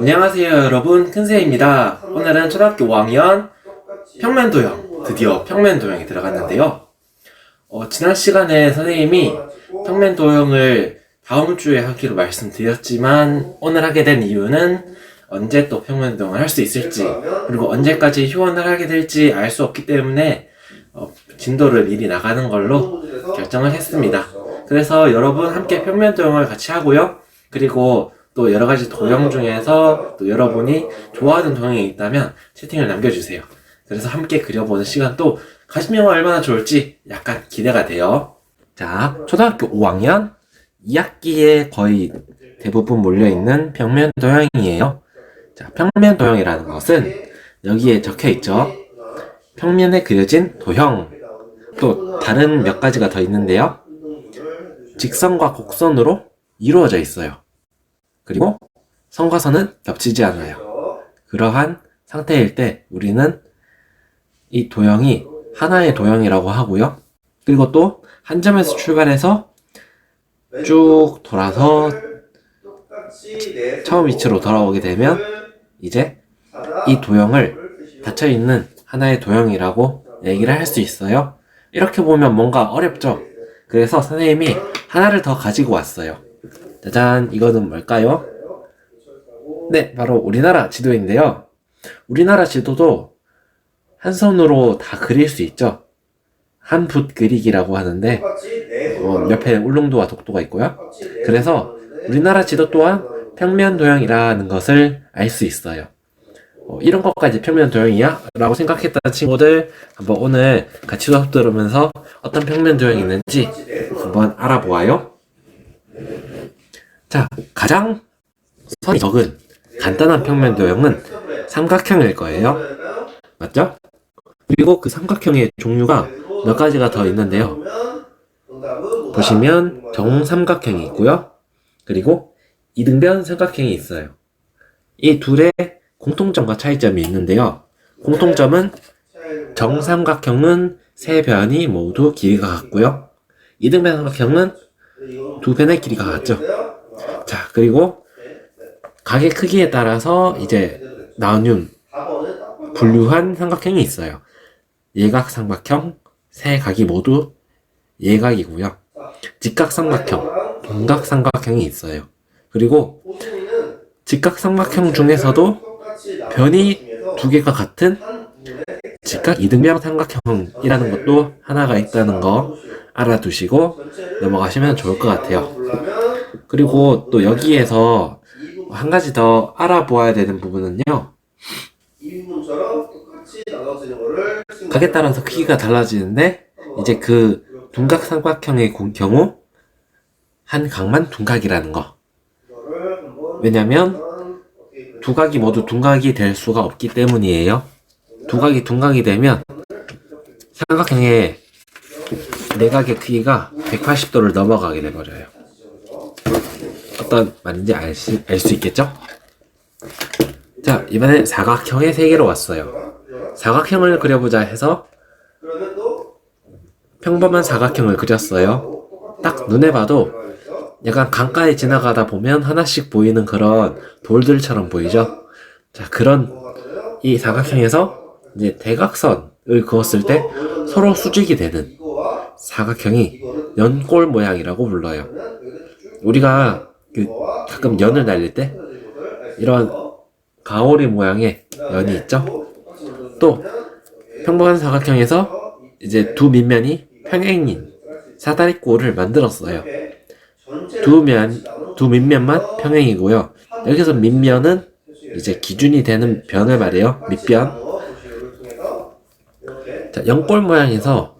안녕하세요 여러분. 큰새입니다. 오늘은 초등학교 5학년 평면도형 드디어 평면도형이 들어갔는데요. 어, 지난 시간에 선생님이 평면도형을 다음 주에 하기로 말씀드렸지만 오늘 하게 된 이유는 언제 또 평면도형을 할 수 있을지 그리고 언제까지 휴원을 하게 될지 알 수 없기 때문에 어, 진도를 미리 나가는 걸로 결정을 했습니다. 그래서 여러분 함께 평면도형을 같이 하고요. 그리고 또 여러 가지 도형 중에서 또 여러분이 좋아하는 도형이 있다면 채팅을 남겨주세요. 그래서 함께 그려보는 시간 또 가시면 얼마나 좋을지 약간 기대가 돼요. 자, 초등학교 5학년 2학기에 거의 대부분 몰려있는 평면 도형이에요. 자, 평면 도형이라는 것은 여기에 적혀 있죠. 평면에 그려진 도형. 또 다른 몇 가지가 더 있는데요. 직선과 곡선으로 이루어져 있어요. 그리고 선과 선은 겹치지 않아요. 그러한 상태일 때 우리는 이 도형이 하나의 도형이라고 하고요. 그리고 또 한 점에서 출발해서 쭉 돌아서 처음 위치로 돌아오게 되면 이제 이 도형을 닫혀 있는 하나의 도형이라고 얘기를 할 수 있어요. 이렇게 보면 뭔가 어렵죠? 그래서 선생님이 하나를 더 가지고 왔어요. 짜잔, 이거는 뭘까요? 네, 바로 우리나라 지도인데요. 우리나라 지도도 한 손으로 다 그릴 수 있죠. 한 붓 그리기라고 하는데, 어, 옆에 울릉도와 독도가 있고요. 그래서 우리나라 지도 또한 평면 도형이라는 것을 알 수 있어요. 어, 이런 것까지 평면 도형이야? 라고 생각했던 친구들 한번 오늘 같이 수업 들으면서 어떤 평면 도형이 있는지 한번 알아보아요. 자, 가장 선이 적은 간단한 평면 도형은 삼각형일 거예요. 맞죠? 그리고 그 삼각형의 종류가 몇 가지가 더 있는데요. 보시면 정삼각형이 있고요. 그리고 이등변 삼각형이 있어요. 이 둘의 공통점과 차이점이 있는데요. 공통점은 정삼각형은 세 변이 모두 길이가 같고요. 이등변 삼각형은 두 변의 길이가 같죠. 자, 그리고 각의 크기에 따라서 이제 나뉘은 분류한 삼각형이 있어요. 예각 삼각형, 세 각이 모두 예각이고요. 직각 삼각형, 동각 삼각형이 있어요. 그리고 직각 삼각형 중에서도 변이 두 개가 같은 직각 이등변 삼각형이라는 것도 하나가 있다는 거 알아두시고 넘어가시면 좋을 것 같아요. 그리고 또 여기에서 한 가지 더 알아보아야 되는 부분은요. 각에 따라서 크기가 달라지는데 이제 그 둔각 삼각형의 고- 경우 한 각만 둔각이라는 거. 왜냐면 두 각이 모두 둔각이 될 수가 없기 때문이에요. 두 각이 둔각이 되면 삼각형의 내각의 크기가 180도를 넘어가게 돼버려요. 어떤 말인지 알 수, 있겠죠? 자, 이번엔 사각형의 세계로 왔어요. 사각형을 그려보자 해서 평범한 사각형을 그렸어요. 딱 눈에 봐도 약간 강가에 지나가다 보면 하나씩 보이는 그런 돌들처럼 보이죠? 자, 그런 이 사각형에서 이제 대각선을 그었을 때 서로 수직이 되는 사각형이 연골 모양이라고 불러요. 우리가 그 가끔 연을 날릴 때 이런 가오리 모양의 연이 있죠? 또 평범한 사각형에서 이제 두 밑면이 평행인 사다리꼴을 만들었어요. 두 면, 두 밑면만 평행이고요. 여기서 밑면은 이제 기준이 되는 변을 말해요. 밑변. 자, 연골 모양에서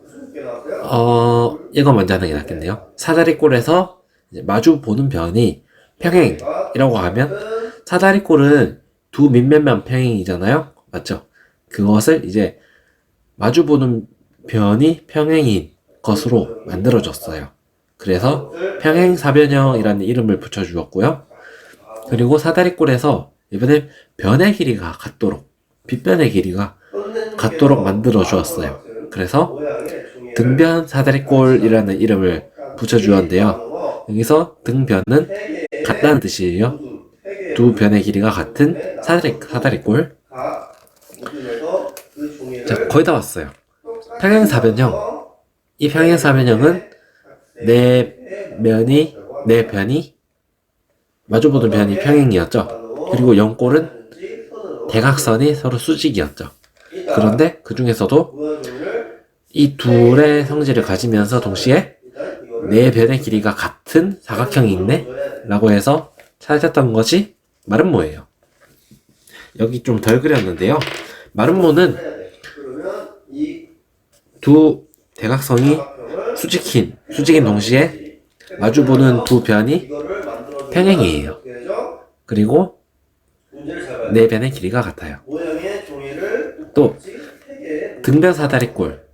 어, 이거 먼저 하는 게 낫겠네요. 사다리꼴에서 마주 보는 변이 평행이라고 하면 사다리꼴은 두 밑면만 평행이잖아요. 맞죠? 그것을 이제 마주 보는 변이 평행인 것으로 만들어졌어요. 그래서 평행사변형이라는 이름을 붙여주었고요. 그리고 사다리꼴에서 이번에 변의 길이가 같도록 빗변의 길이가 같도록 만들어 주었어요. 그래서 등변 사다리꼴이라는 이름을 붙여 주었는데요. 여기서 등변은 같다는 뜻이에요. 두 변의 길이가 같은 사다리, 사다리꼴. 자, 거의 다 왔어요. 평행사변형. 이 평행사변형은 네 면이, 네 변이, 마주보는 변이 평행이었죠. 그리고 영꼴은 대각선이 서로 수직이었죠. 그런데 그 중에서도 이 둘의 성질을 가지면서 동시에 네 변의 길이가 같은 사각형이 있네? 라고 해서 찾았던 것이 마름모예요. 여기 좀 덜 그렸는데요. 마름모는 두 대각선이 수직인, 수직인 동시에 마주보는 두 변이 평행이에요. 그리고 네 변의 길이가 같아요. 또 등변 사다리꼴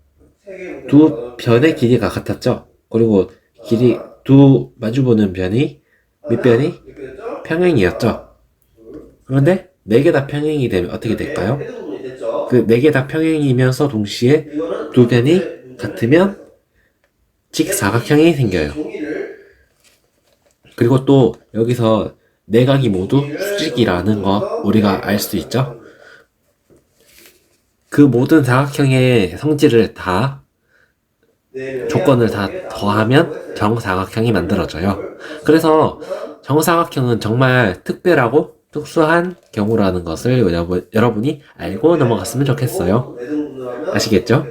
두 변의 길이가 같았죠. 그리고 길이 두 마주보는 변이 밑변이 평행이었죠. 그런데 네 개 다 평행이 되면 어떻게 될까요? 그 네 개 다 평행이면서 동시에 두 변이 같으면 직사각형이 생겨요. 그리고 또 여기서 네 각이 모두 수직이라는 거 우리가 알 수 있죠. 그 모든 사각형의 성질을 다 조건을 다 더하면 정사각형이 만들어져요. 그래서 정사각형은 정말 특별하고 특수한 경우라는 것을 여러분, 여러분이 알고 넘어갔으면 좋겠어요. 아시겠죠?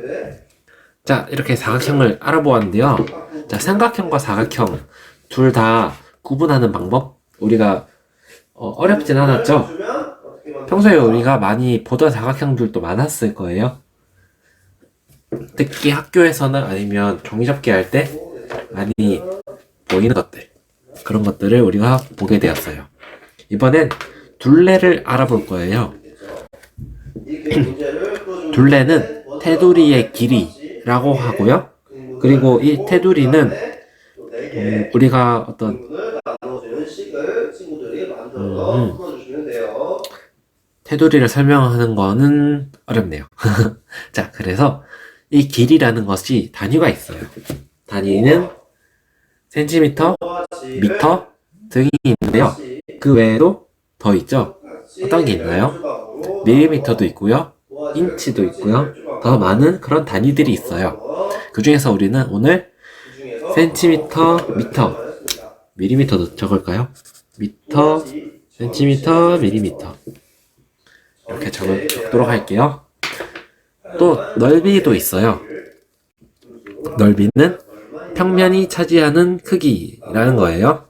자, 이렇게 사각형을 알아보았는데요. 자, 삼각형과 사각형 둘 다 구분하는 방법 우리가 어, 렵진 않았죠? 평소에 우리가 많이 보던 사각형들도 많았을 거예요. 특히 학교에서는 아니면 종이접기 할 때 많이 보이는 것들 그런 것들을 우리가 보게 되었어요. 이번엔 둘레를 알아볼 거예요. 둘레는 테두리의 길이라고 하고요. 그리고 이 테두리는 음, 우리가 어떤 음, 테두리를 설명하는 거는 어렵네요. 자, 그래서 이 길이라는 것이 단위가 있어요. 단위는 센티미터, 미터 등이 있는데요. 그 외에도 더 있죠. 어떤 게 있나요? 밀리미터도 있고요. 인치도 있고요. 더 많은 그런 단위들이 있어요. 그 중에서 우리는 오늘 센티미터, 미터, 밀리미터도 적을까요? 미터, 센티미터, 밀리미터. 이렇게 적, 적도록 할게요. 또 넓이도 있어요. 넓이는 평면이 차지하는 크기라는 거예요.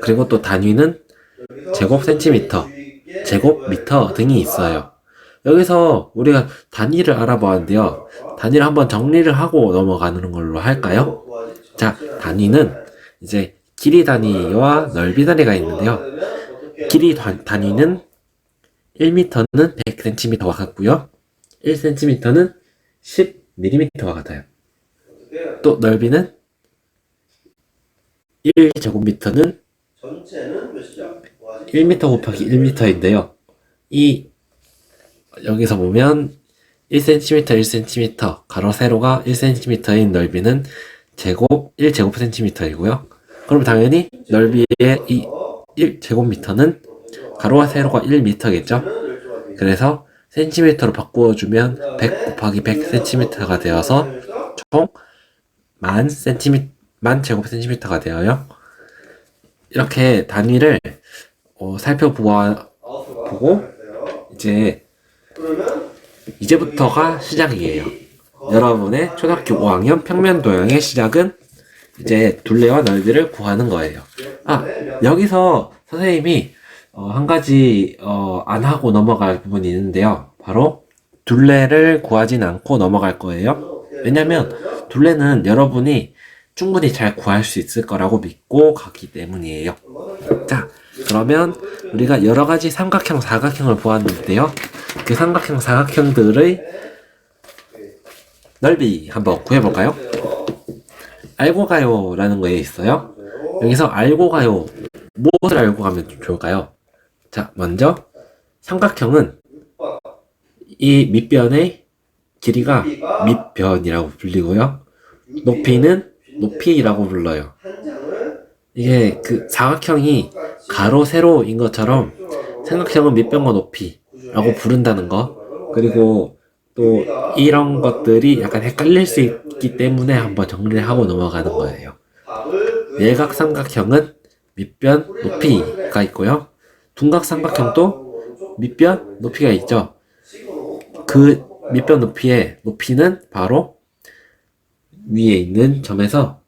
그리고 또 단위는 제곱 센티미터, 제곱 미터 등이 있어요. 여기서 우리가 단위를 알아보았는데요. 단위를 한번 정리를 하고 넘어가는 걸로 할까요? 자, 단위는 이제 길이 단위와 넓이 단위가 있는데요. 길이 단, 단위는 1m는 100cm와 같고요. 1cm는 10mm와 같아요. 또 넓이는 1제곱미터는 1m 곱하기 1m인데요. 이 여기서 보면 1cm, 1cm, 가로 세로가 1cm인 넓이는 제곱 1제곱센티미터이고요. 그럼 당연히 넓이의 이 1제곱미터는 가로와 세로가 1m겠죠? 그래서 센티미터로 바꾸어주면 100 곱하기 100cm가 되어서 총만 센티미 만 제곱 센티미터가 되어요. 이렇게 단위를 어, 살펴보고 이제 이제부터가 시작이에요. 여러분의 초등학교 5학년 평면 도형의 시작은 이제 둘레와 넓이를 구하는 거예요. 아 여기서 선생님이 어, 한 가지 어, 안 하고 넘어갈 부분이 있는데요. 바로 둘레를 구하진 않고 넘어갈 거예요. 왜냐면 둘레는 여러분이 충분히 잘 구할 수 있을 거라고 믿고 가기 때문이에요. 자, 그러면 우리가 여러 가지 삼각형, 사각형을 보았는데요. 그 삼각형, 사각형들의 넓이 한번 구해볼까요? 알고 가요라는 거에 있어요. 여기서 알고 가요. 무엇을 알고 가면 좋을까요? 자, 먼저 삼각형은 이 밑변의 길이가 밑변이라고 불리고요. 높이는 높이라고 불러요. 이게 그 사각형이 가로 세로인 것처럼 삼각형은 밑변과 높이라고 부른다는 거 그리고 또 이런 것들이 약간 헷갈릴 수 있기 때문에 한번 정리를 하고 넘어가는 거예요. 예각 삼각형은 밑변 높이가 있고요. 둔각 삼각형도 밑변 높이가 있죠. 그 밑변 높이의 높이는 바로 위에 있는 점에서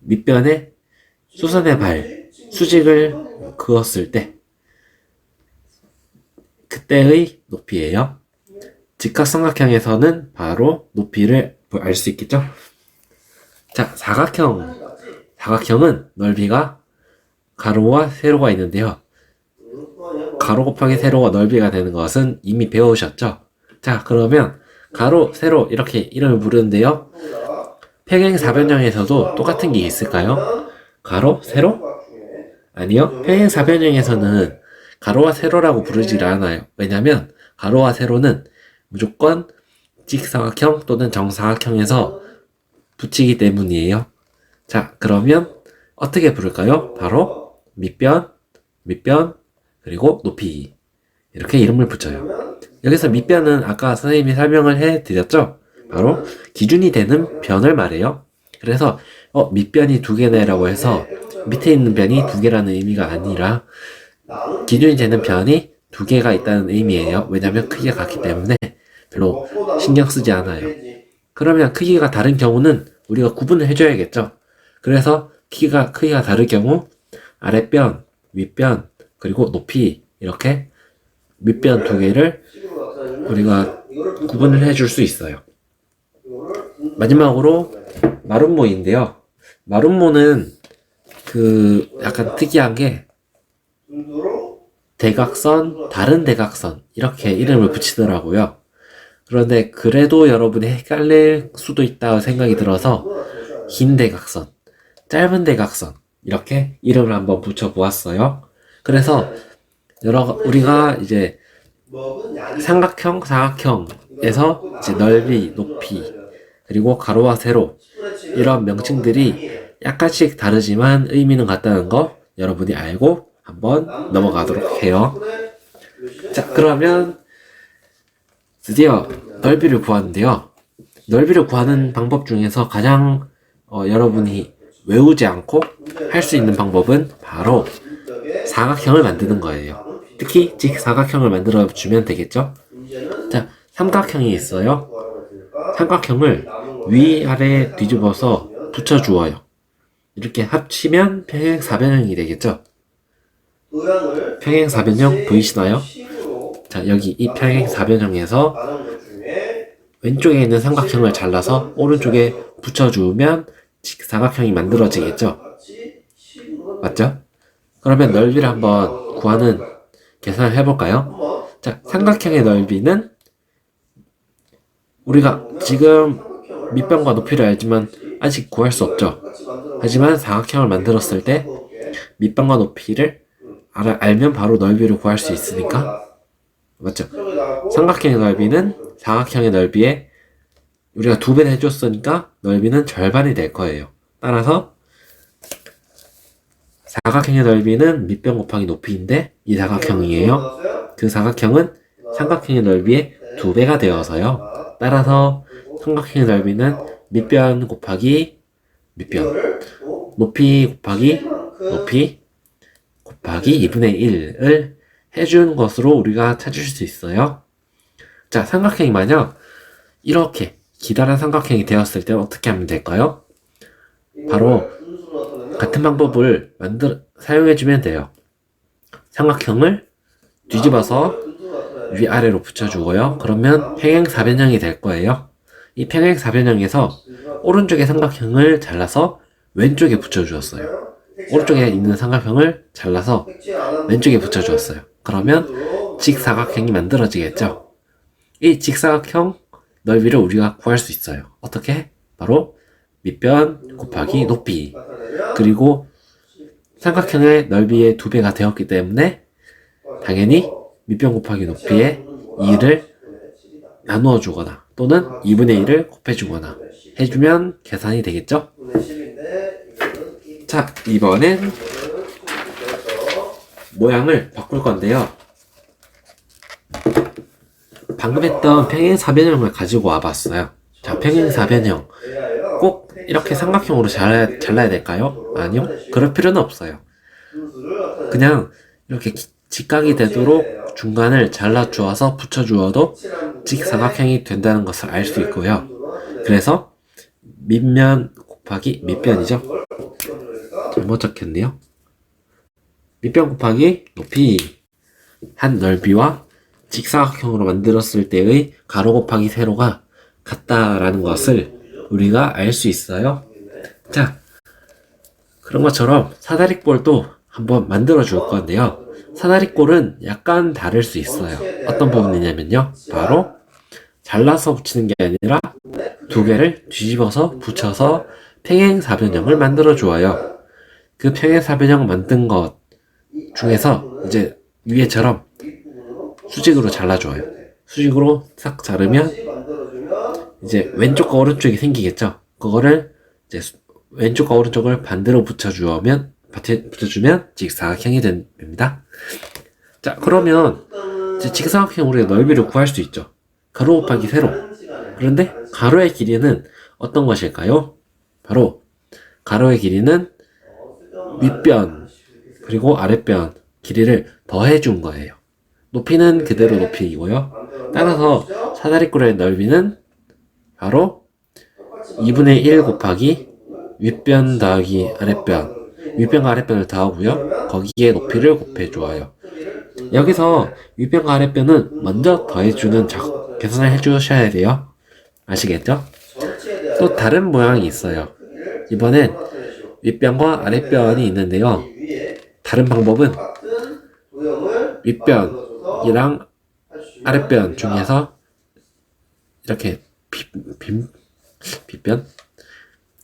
밑변에 수선의 발, 수직을 그었을 때 그때의 높이예요. 직각삼각형에서는 바로 높이를 알 수 있겠죠? 자, 사각형. 사각형은 넓이가 가로와 세로가 있는데요. 가로 곱하기 세로가 넓이가 되는 것은 이미 배우셨죠? 자, 그러면 가로, 세로 이렇게 이름을 부르는데요. 평행사변형에서도 똑같은 게 있을까요? 가로, 세로? 아니요. 평행사변형에서는 가로와 세로라고 부르질 않아요. 왜냐면 가로와 세로는 무조건 직사각형 또는 정사각형에서 붙이기 때문이에요. 자, 그러면 어떻게 부를까요? 바로 밑변, 밑변, 그리고 높이. 이렇게 이름을 붙여요. 여기서 밑변은 아까 선생님이 설명을 해 드렸죠? 바로 기준이 되는 변을 말해요. 그래서 어, 밑변이 두 개네라고 해서 밑에 있는 변이 두 개라는 의미가 아니라 기준이 되는 변이 두 개가 있다는 의미예요. 왜냐면 크기가 같기 때문에 별로 신경 쓰지 않아요. 그러면 크기가 다른 경우는 우리가 구분을 해줘야겠죠. 그래서 키가 크기가 다를 경우 아랫변, 윗변, 그리고 높이 이렇게 밑변 두 개를 우리가 구분을 해줄 수 있어요. 마지막으로 마름모인데요. 마름모는 그 약간 특이한 게 대각선, 다른 대각선 이렇게 이름을 붙이더라고요. 그런데 그래도 여러분이 헷갈릴 수도 있다고 생각이 들어서 긴 대각선, 짧은 대각선 이렇게 이름을 한번 붙여 보았어요. 그래서 여러 우리가 이제 삼각형, 사각형에서 이제 넓이, 높이 그리고 가로와 세로 이런 명칭들이 약간씩 다르지만 의미는 같다는 거 여러분이 알고 한번 넘어가도록 해요. 자, 그러면 드디어 넓이를 구하는데요. 넓이를 구하는 방법 중에서 가장 어, 여러분이 외우지 않고 할 수 있는 방법은 바로 사각형을 만드는 거예요. 특히 직사각형을 만들어 주면 되겠죠? 자, 삼각형이 있어요. 삼각형을 위 아래 뒤집어서 붙여 주어요. 이렇게 합치면 평행사변형이 되겠죠? 평행사변형 보이시나요? 자, 여기 이 평행사변형에서 왼쪽에 있는 삼각형을 잘라서 오른쪽에 붙여주면 직사각형이 만들어지겠죠? 맞죠? 그러면 넓이를 한번 구하는 계산을 해볼까요? 자, 삼각형의 넓이는 우리가 지금 밑변과 높이를 알지만 아직 구할 수 없죠. 하지만 사각형을 만들었을 때 밑변과 높이를 알, 알면 바로 넓이를 구할 수 있으니까 맞죠? 삼각형의 넓이는 사각형의 넓이에 우리가 두 배를 해줬으니까 넓이는 절반이 될 거예요. 따라서 사각형의 넓이는 밑변 곱하기 높이인데 이 사각형이에요. 그 사각형은 삼각형의 넓이의 두 배가 되어서요. 따라서 삼각형의 넓이는 밑변 곱하기 밑변 높이 곱하기 높이 곱하기 2분의 1을 해준 것으로 우리가 찾을 수 있어요. 자, 삼각형이 만약 이렇게 기다란 삼각형이 되었을 때 어떻게 하면 될까요? 바로 같은 방법을 만들 사용해주면 돼요. 삼각형을 뒤집어서 위아래로 붙여주고요. 그러면 평행사변형이 될 거예요. 이 평행사변형에서 오른쪽의 삼각형을 잘라서 왼쪽에 붙여주었어요. 오른쪽에 있는 삼각형을 잘라서 왼쪽에 붙여주었어요. 그러면 직사각형이 만들어지겠죠. 이 직사각형 넓이를 우리가 구할 수 있어요. 어떻게? 바로 밑변 곱하기 높이 그리고 삼각형의 넓이의 두 배가 되었기 때문에 당연히 밑변 곱하기 높이의 2를 나누어 주거나 또는 2분의 1을 곱해 주거나 해주면 계산이 되겠죠? 자, 이번엔 모양을 바꿀 건데요. 방금 했던 평행사변형을 가지고 와봤어요. 자, 평행사변형. 꼭 이렇게 삼각형으로 잘라야, 잘라야 될까요? 아니요. 그럴 필요는 없어요. 그냥 이렇게 기- 직각이 되도록 중간을 잘라주어서 붙여주어도 직사각형이 된다는 것을 알 수 있고요. 그래서 밑면 곱하기 밑변이죠. 잘못 적혔네요. 밑변 곱하기 높이 한 넓이와 직사각형으로 만들었을 때의 가로 곱하기 세로가 같다라는 것을 우리가 알 수 있어요. 자, 그런 것처럼 사다리꼴도 한번 만들어 줄 건데요. 사다리꼴은 약간 다를 수 있어요. 어떤 부분이냐면요. 바로 잘라서 붙이는 게 아니라 두 개를 뒤집어서 붙여서 평행사변형을 만들어 주어요. 그 평행사변형 만든 것 중에서 이제 위에처럼 수직으로 잘라줘요. 수직으로 싹 자르면 이제 왼쪽과 오른쪽이 생기겠죠. 그거를 이제 수- 왼쪽과 오른쪽을 반대로 붙여주면 붙여주면 직사각형이 됩니다. 자 그러면 직사각형 우리가 넓이를 구할 수 있죠. 가로 곱하기 세로. 그런데 가로의 길이는 어떤 것일까요? 바로 가로의 길이는 윗변 그리고 아랫변 길이를 더해 준 거예요. 높이는 그대로 높이이고요. 따라서 사다리꼴의 넓이는 바로 2분의 1 곱하기 윗변 더하기 아랫변 윗변과 아랫변을 더하고요. 거기에 높이를 곱해주어요. 여기서 윗변과 아랫변은 먼저 더해주는 작, 계산을 해주셔야 돼요. 아시겠죠? 또 다른 모양이 있어요. 이번엔 윗변과 아랫변이 있는데요. 다른 방법은 윗변이랑 아랫변 중에서 이렇게 빗, 빗, 빗변?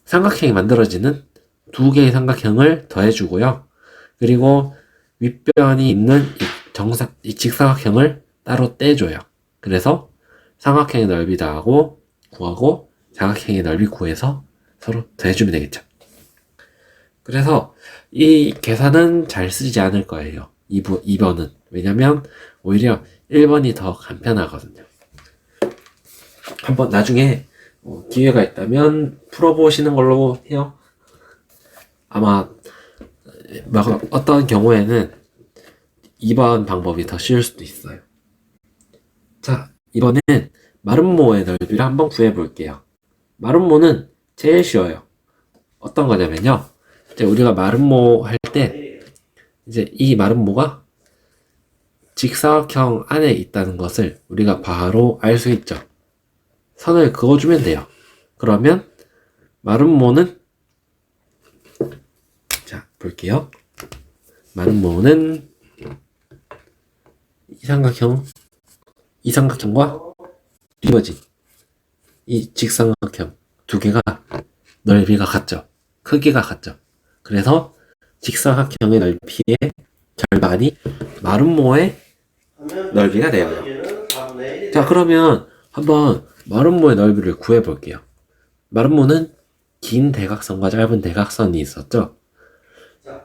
삼각형이 만들어지는 두 개의 삼각형을 더해주고요. 그리고 윗변이 있는 이 정사, 이 직사각형을 따로 떼줘요. 그래서 삼각형의 넓이 더하고 구하고 사각형의 넓이 구해서 서로 더해주면 되겠죠. 그래서 이 계산은 잘 쓰지 않을 거예요. 2번, 2번은. 왜냐면 오히려 1번이 더 간편하거든요. 한번 나중에 어, 기회가 있다면 풀어보시는 걸로 해요. 아마 막 어떤 경우에는 2번 방법이 더 쉬울 수도 있어요. 자, 이번엔 마름모의 넓이를 한번 구해볼게요. 마름모는 제일 쉬워요. 어떤 거냐면요. 이제 우리가 마름모 할 때 이제 이 마름모가 직사각형 안에 있다는 것을 우리가 바로 알 수 있죠. 선을 그어주면 돼요. 그러면 마름모는 자 볼게요. 마름모는 이 삼각형 이 삼각형과 뒤집어진 이 직삼각형 두 개가 넓이가 같죠. 크기가 같죠. 그래서 직사각형의 넓이의 절반이 마름모의 넓이가 되어요. 자, 그러면 한번 마름모의 넓이를 구해 볼게요. 마름모는 긴 대각선과 짧은 대각선이 있었죠.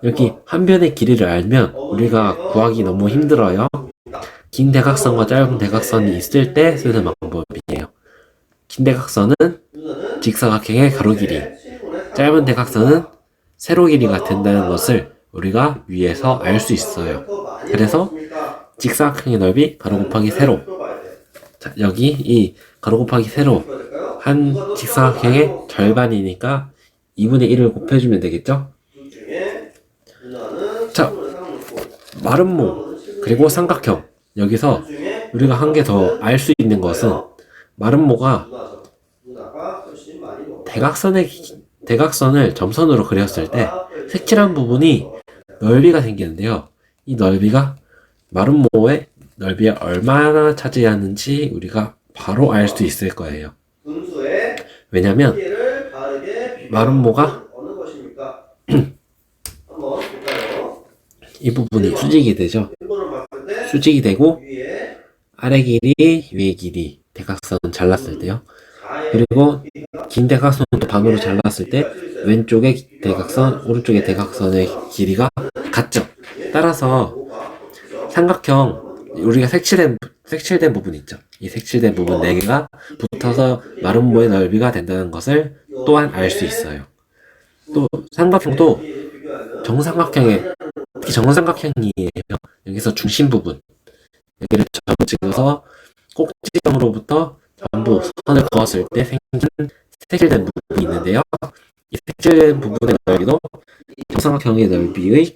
여기 한 변의 길이를 알면 우리가 구하기 너무 힘들어요. 긴 대각선과 짧은 대각선이 있을 때 쓰는 방법이에요. 긴 대각선은 직사각형의 가로 길이, 짧은 대각선은 세로 길이가 된다는 것을 우리가 위에서 알 수 있어요. 그래서 직사각형의 넓이 가로 곱하기 세로. 자, 여기 이 가로 곱하기 세로 한 직사각형의 절반이니까 2분의 1을 곱해주면 되겠죠? 자, 마름모 그리고 삼각형 여기서 우리가 한 개 더 알 수 있는 것은 마름모가 대각선의 기- 대각선을 점선으로 그렸을 때 색칠한 부분이 넓이가 생기는데요. 이 넓이가 마름모의 넓이에 얼마나 차지하는지 우리가 바로 알 수 있을 거예요. 왜냐면 마름모가 이 부분이 수직이 되죠. 수직이 되고 아래 길이, 위에 길이 대각선 잘랐을 때요. 그리고 긴 대각선도 반으로 잘랐을 때 왼쪽의 대각선, 오른쪽의 대각선의 길이가 같죠. 따라서 삼각형 우리가 색칠된 색칠된 부분 있죠. 이 색칠된 부분 4개가 붙어서 마름모의 넓이가 된다는 것을 또한 알 수 있어요. 또 삼각형도 정삼각형의 특히 정삼각형이에요. 여기서 중심 부분 여기를 전부 찍어서 꼭지점으로부터 전부 선을 그었을 때 생긴 색칠된 부분이 있는데요. 이 색칠된 부분의 넓이도 정삼각형의 넓이의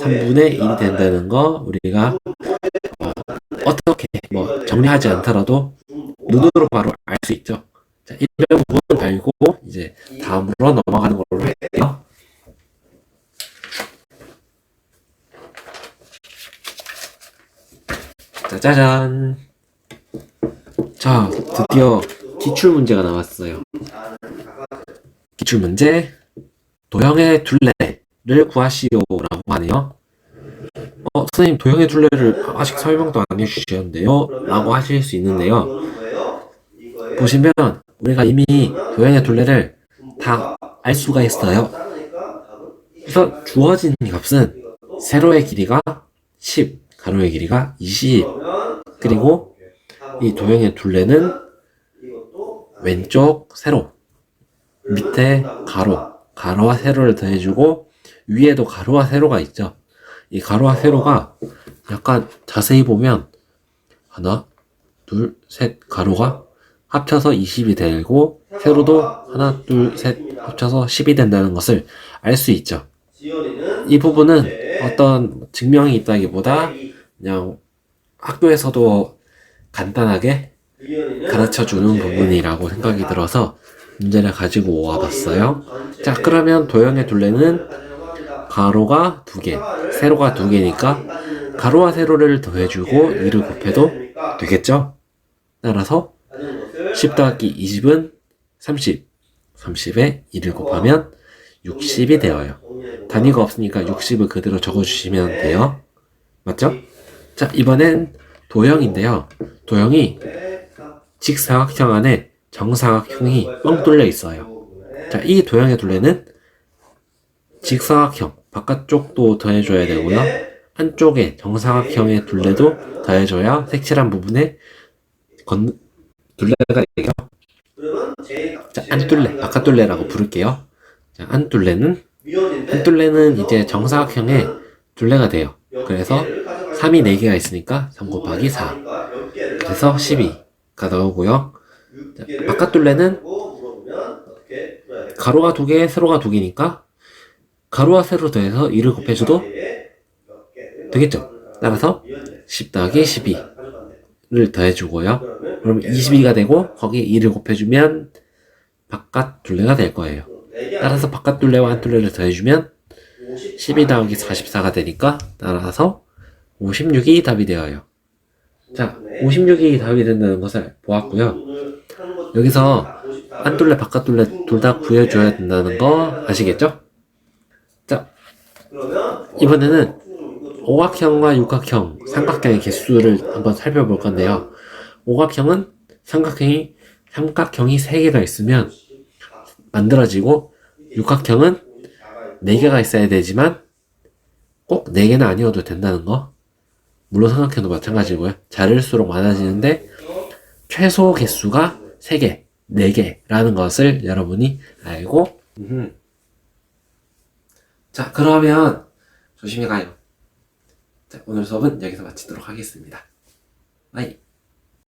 3분의 1이 된다는 거 우리가 어, 어떻게 뭐 정리하지 않더라도 눈으로 바로 알 수 있죠. 자, 이런 부분을 알고 이제 다음으로 넘어가는 걸로 할게요. 짜자잔. 자, 드디어 기출 문제가 나왔어요. 기출 문제. 도형의 둘레를 구하시오라고 하네요. 어, 선생님, 도형의 둘레를 아직 설명도 안 해주셨는데요? 라고 하실 수 있는데요. 보시면, 우리가 이미 도형의 둘레를 다 알 수가 있어요. 우선 주어진 값은 세로의 길이가 10, 가로의 길이가 20, 그리고 이 도형의 둘레는 왼쪽 세로, 밑에 가로, 가로와 세로를 더해주고 위에도 가로와 세로가 있죠. 이 가로와 세로가 약간 자세히 보면 하나, 둘, 셋 가로가 합쳐서 20이 되고 세로도 하나, 둘, 셋 합쳐서 10이 된다는 것을 알 수 있죠. 이 부분은 어떤 증명이 있다기보다 그냥 학교에서도 간단하게 가르쳐 주는 부분이라고 생각이 들어서 문제를 가지고 와봤어요. 자, 그러면 도형의 둘레는 가로가 두 개, 세로가 두 개니까 가로와 세로를 더해주고 2를 곱해도 되겠죠? 따라서 10 더하기 20은 30, 30에 2를 곱하면 60이 되어요. 단위가 없으니까 60을 그대로 적어주시면 돼요. 맞죠? 자, 이번엔 도형인데요. 도형이 직사각형 안에 정사각형이 뻥 뚫려 있어요. 자, 이 도형의 둘레는 직사각형 바깥쪽도 더해줘야 되고요. 한쪽에 정사각형의 둘레도 더해줘야 색칠한 부분에 건 둘레가 되죠. 자, 안둘레, 바깥둘레라고 부를게요. 자, 안둘레는 한둘레는 이제 정사각형의 둘레가 돼요. 그래서 3이 4개가 있으니까 3 곱하기 4. 그래서 12가 나오고요. 자, 바깥 둘레는 가로가 2개, 세로가 2개니까 가로와 세로 더해서 2를 곱해줘도 되겠죠. 따라서 10 더하기 12를 더해주고요. 그럼 22가 되고 거기에 2를 곱해주면 바깥 둘레가 될 거예요. 따라서 바깥 둘레와 한 둘레를 더해주면 12 더하기 44가 되니까 따라서 56이 답이 되어요. 자, 56이 답이 된다는 것을 보았고요. 여기서 한 둘레, 바깥 둘레 둘 다 구해줘야 된다는 거 아시겠죠? 자, 이번에는 오각형과 육각형, 삼각형의 개수를 한번 살펴볼 건데요. 오각형은 삼각형이 삼각형이 3개가 있으면 만들어지고 육각형은 4개가 있어야 되지만 꼭 4개는 아니어도 된다는 거. 물론 삼각형도 마찬가지고요. 자를수록 많아지는데 최소 개수가 3개, 4개라는 것을 여러분이 알고 음흠. 자 그러면 조심히 가요. 자, 오늘 수업은 여기서 마치도록 하겠습니다. 바이.